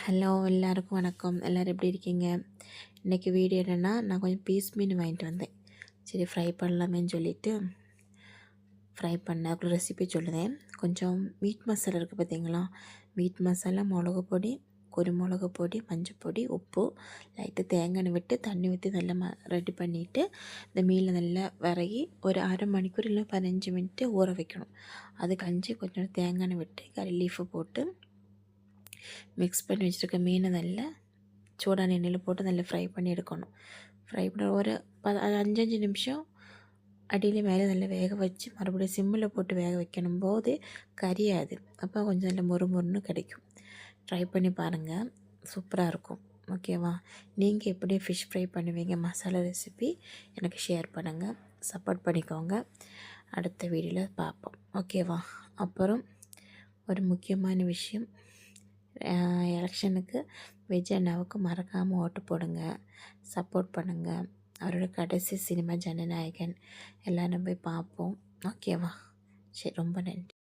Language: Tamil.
ஹலோ எல்லாருக்கும் வணக்கம். எல்லோரும் எப்படி இருக்கீங்க? இன்றைக்கி வீடியோ என்னென்னா நான் கொஞ்சம் பீஸ் மீன் வாங்கிட்டு வந்தேன். சரி ஃப்ரை பண்ணலாமேன்னு சொல்லிவிட்டு ஃப்ரை பண்ண அப்புறம் ரெசிபி சொல்லுதேன். கொஞ்சம் மீட் மசாலா இருக்குது பார்த்தீங்களா மீட் மசாலா மிளகு பொடி குருமிளகு பொடி மஞ்சள் பொடி உப்பு லைட்டு தேங்காய் விட்டு தண்ணி ஊற்றி நல்லா ம ரெடி பண்ணிவிட்டு இந்த மீனில் நல்லா விறகி ஒரு அரை மணிக்கூர் இல்லை பதினஞ்சு மினிட்டு ஊற வைக்கணும். அது கஞ்சி கொஞ்சம் தேங்காய் விட்டு கறி லீஃபு போட்டு மிக்ஸ் பண்ணி வச்சுருக்க மீனை நல்லா சூடான எண்ணெயில் போட்டு நல்லா ஃப்ரை பண்ணி எடுக்கணும். ஃப்ரை பண்ண ஒரு ப அஞ்சஞ்சு நிமிஷம் அடியில் மேலே நல்லா வேக வச்சு மறுபடியும் சிம்மில் போட்டு வேக வைக்கணும் போது கரியாது அப்போ கொஞ்சம் நல்லா மொறு மொறுன்னு கிடைக்கும். ட்ரை பண்ணி பாருங்கள் சூப்பராக இருக்கும். ஓகேவா நீங்கள் எப்படி ஃபிஷ் ஃப்ரை பண்ணுவீங்க? மசாலா ரெசிபி எனக்கு ஷேர் பண்ணுங்கள் சப்போர்ட் பண்ணிக்கோங்க. அடுத்த வீடியோவில் பார்ப்போம். ஓகேவா அப்புறம் ஒரு முக்கியமான விஷயம். எலெக்ஷனுக்கு விஜய் அண்ணாவுக்கு மறக்காமல் ஓட்டு போடுங்க. சப்போர்ட் பண்ணுங்கள் அவரோட கடைசி சினிமா ஜனநாயகன். எல்லோரும் போய் பார்ப்போம். ஓகேவா? சரி ரொம்ப நன்றி.